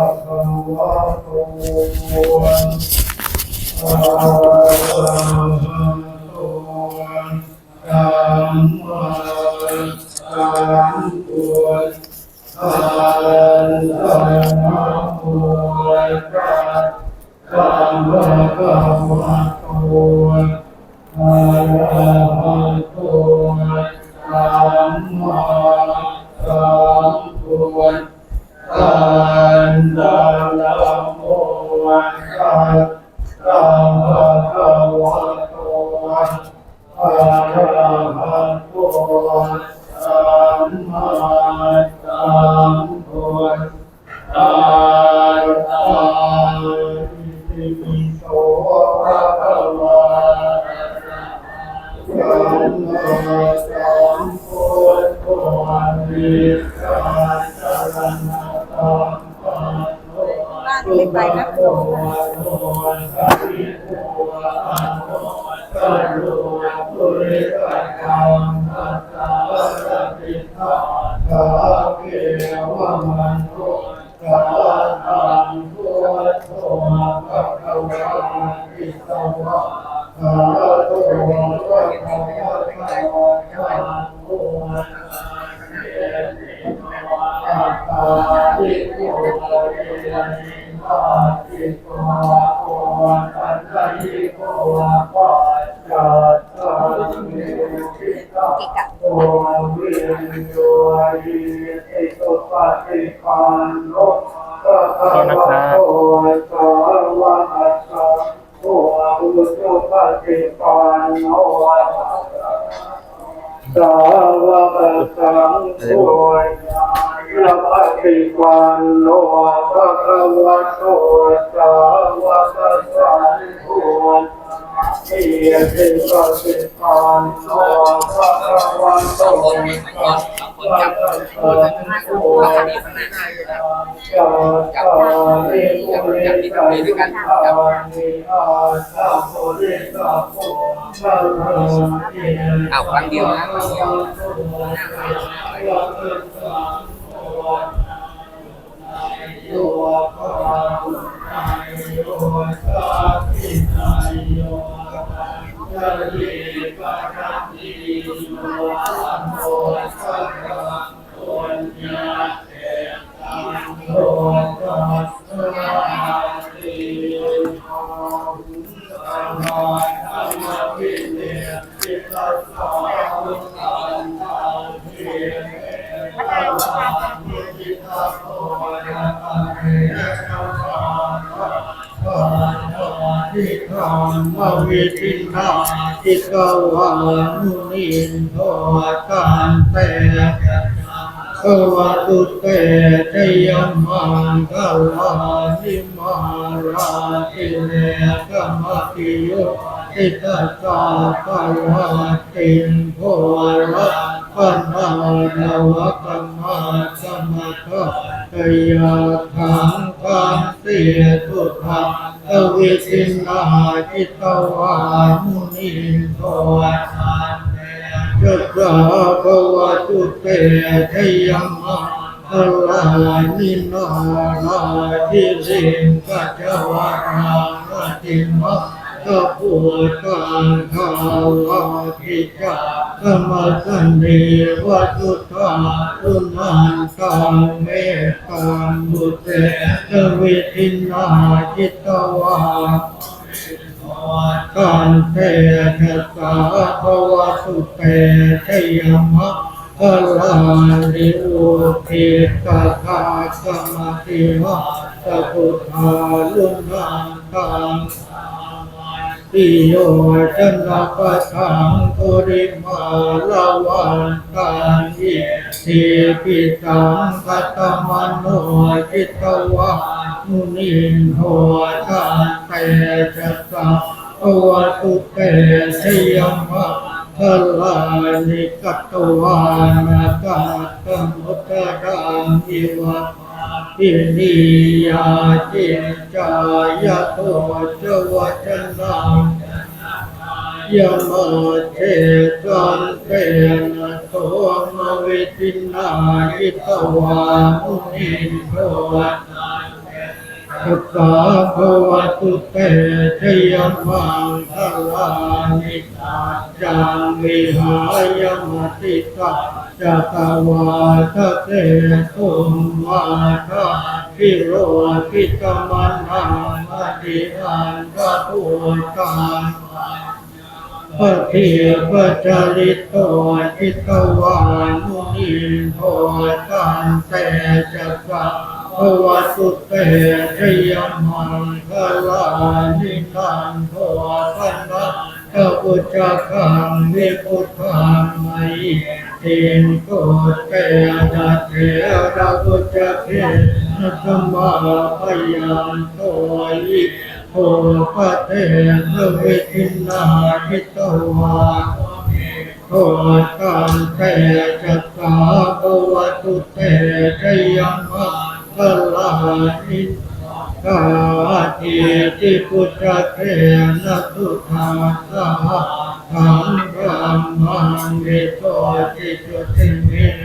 ะคะวะโตอะระหะโตสัมมาสัมพุทธัสสะนะโมตัสสะภะคะวะโตอะระหะโต ไม่ไปนะโตโตสัพพิโตอะโนสัพโลปุริสั ภะคะว โฆยะปฏิปันโนภะคะวะโตสาวะสังโฆเอติปฏิปันโนภะคะวะโต สาวกสังโฆจัตตาริปุริสัยกันตานิอาสัมปุริสัพพุสัมมาทิเอาครั้งเดียวนะครั้งเดียวโย งมวิทินาทิกวานุนินโทกันเตขวะตุเตชยมังคลานิมาราติเนกมติโยติตัสสะภะวะติงโพระปัญหานวะกรรมาสมะทะ กยาทังคัมเสียทุทังอวิสินาจิตวามุนิโททันเนยัสสะภวะตุเตชะยมะอะรนินาราธิสิงกัจวารานะติมะกะปุตตังภาวะทิจา ธรรมสันนิวัตุตาตุนันตังเมตตังบุเตจวิทินาจิตวากันเตชะสาภวะสุเตชยมะพลาลิโอุทิตาคาสมาติมะตะพุทธาลุนันตัง ติโยชนะปะทังปุริมาลาวันตังยิทีปิตังกัตมันโนจิตวามุนินโหตันเตชะสาภวตุเตชยมะพลานิกัตวานากาตมุตตะอิวะ อินิยาจินจายะโตจวัจนังยมเทตันเตนะโทมวิตินาอิตวามุนิโท สุขะภวตุเตชยมังคลานิอาจังวิหายมติกะจัตวาทะเตตุมมาทะพิโรพิกมันหังมติอันกะตุกันปฏิปจาริตโตจิตวานุนินโทกันแต่จักะ ภวสุเตชยมังคลานิทันโทปันนะพระพุทธคังวิพุทธังไมเต็นโกเตนะเทระพุทธเพนธรรมาปยังโตยิโอปะเทนเวทินาทิตวาโทกันเตจัตตาภวตุเตชยมัง ลานิกาทีติพุทธเทนะทุธาสหธังรัมมังวิโตติจุติมิ